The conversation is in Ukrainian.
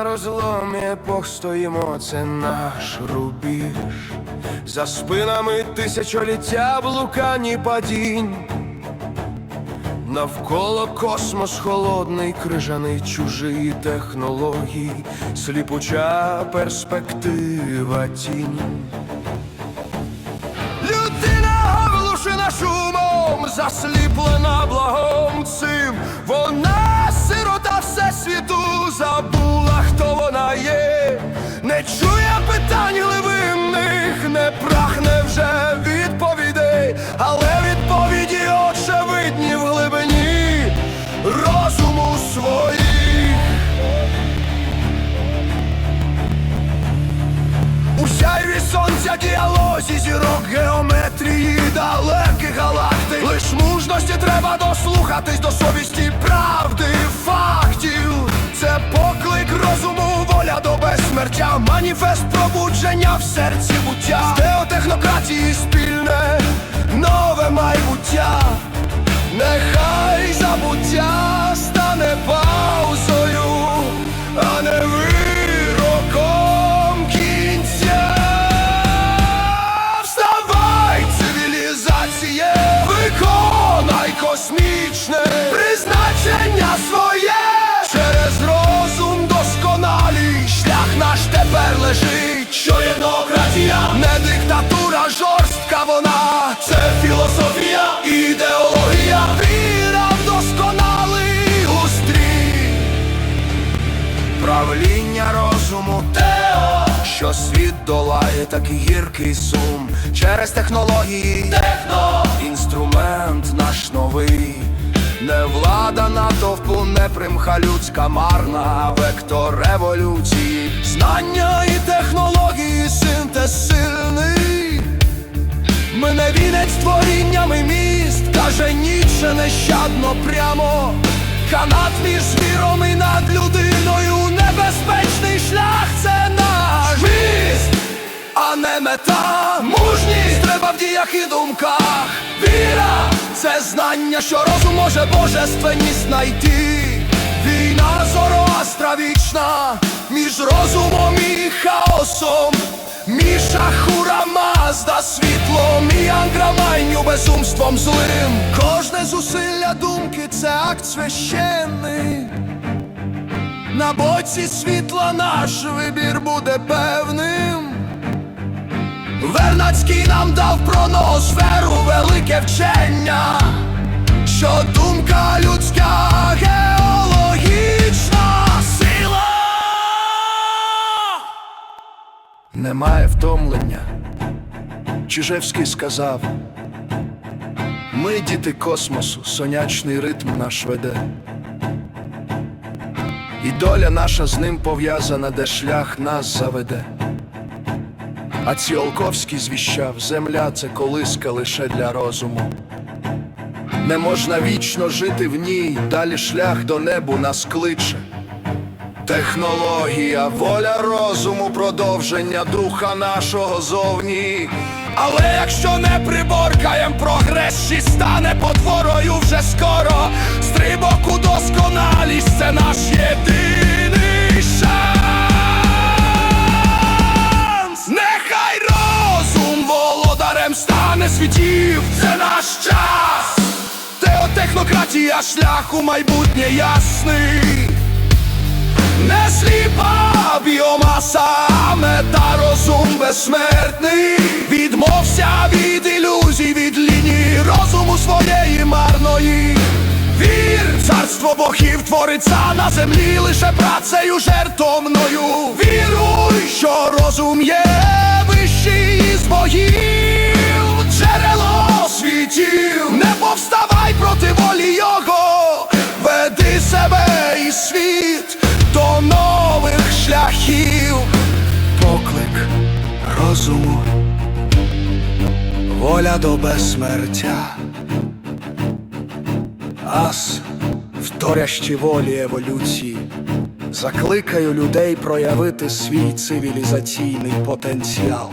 на розломі епох стоїмо, це наш рубіж. За спинами тисячоліття блукань і падінь. Навколо космос холодний, крижаний чужий технологій, сліпуча перспектива тінь. Людина оглушена шумом, засліплена благом але відповіді очевидні в глибині розуму своїх. У сяйві сонця діалозі зірок геометрії далеких галактик. Лиш мужності треба дослухатись до совісті правди, фактів. Це поклик розуму, воля до безсмертя Маніфест пробудження в серці буття. З теотехнократії спільне нове майбуття Нехай забуття стане паузою, а не вироком кінця. Вставай, цивілізаціє, виконай космічне призначення своє. Через розум досконалий шлях наш тепер лежить. Що є розуму. Тео, що світ долає такий гіркий сум. Через технології, техно, інструмент наш новий, не влада натовпу, не примха людська марна, вектор революції, знання і технології, синтез сильний. Ми не вінець творіннями міст, каже Ніцше нещадно прямо. Канат між звіром і над людиною, мета. Мужність треба в діях і думках. Віра це знання, що розум може божественність знайти. Війна зороастра вічна між розумом і хаосом. Міша хура мазда світлом і анграмайню безумством злим. Кожне зусилля думки це акт священний. На боці світла наш вибір буде Вернацький нам дав про ноосферу велике вчення, що думка людська геологічна сила. Немає втомлення. Чижевський сказав. Ми діти космосу, сонячний ритм наш веде. І доля наша з ним пов'язана, де шлях нас заведе. А Ціолковський звіщав, земля це колиска лише для розуму. Не можна вічно жити в ній, далі шлях до небу нас кличе. Технологія, воля розуму, продовження духа нашого зовні. Але якщо не приборкаєм, прогрес ще стане потворою вже скоро. Світів, це наш час. Теотехнократія, шлях у майбутнє ясний. Не сліпа біомаса, мета розум безсмертний. Відмовся від ілюзій, від лінії розуму своєї марної. Вір, царство богів твориться на землі лише працею жертовною. Віруй, що розум є вищий із богів, воля до безсмертя, ас, вторящі волі еволюції, закликаю людей проявити свій цивілізаційний потенціал.